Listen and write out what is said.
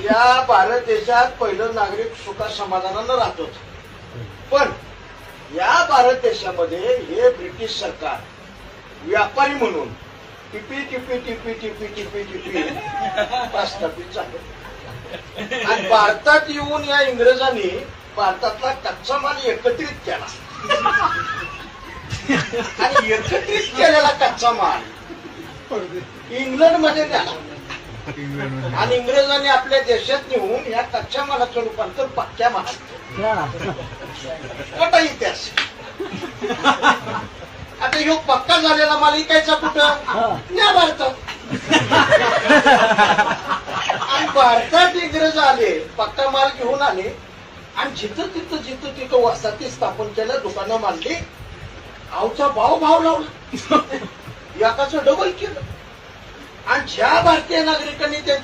या भारत देशात पहिलं नागरिक सुखा समाधानानं राहत होत पण या भारत देशामध्ये हे ब्रिटिश सरकार व्यापारी म्हणून टिपी टिपी टिपी टिपी टिपी टिपी प्रस्थापित झालं आणि भारतात येऊन या इंग्रजांनी भारतातला कच्चा माल एकत्रित केला. आणि एकत्रित केलेला कच्चा माल इंग्लंडमध्ये त्याला आणि इंग्रजांनी आपल्या देशात नेऊन या कच्च्या मालाचं रूपांतर पक्क्या मालात केलं. मोठा इतिहास. आता ह्यो पक्का झालेला माल इकायचा कुठं? या भारतात. आणि भारतात इंग्रज आले पक्का माल घेऊन आले आणि जिथं तिथं जिथं तिथं वसाहती स्थापन केलं दुकानं मांडली आवचा भाव भाव लावला. एकाचं डबल केलं. आणि ज्या भारतीय नागरिकांनी त्यांच्या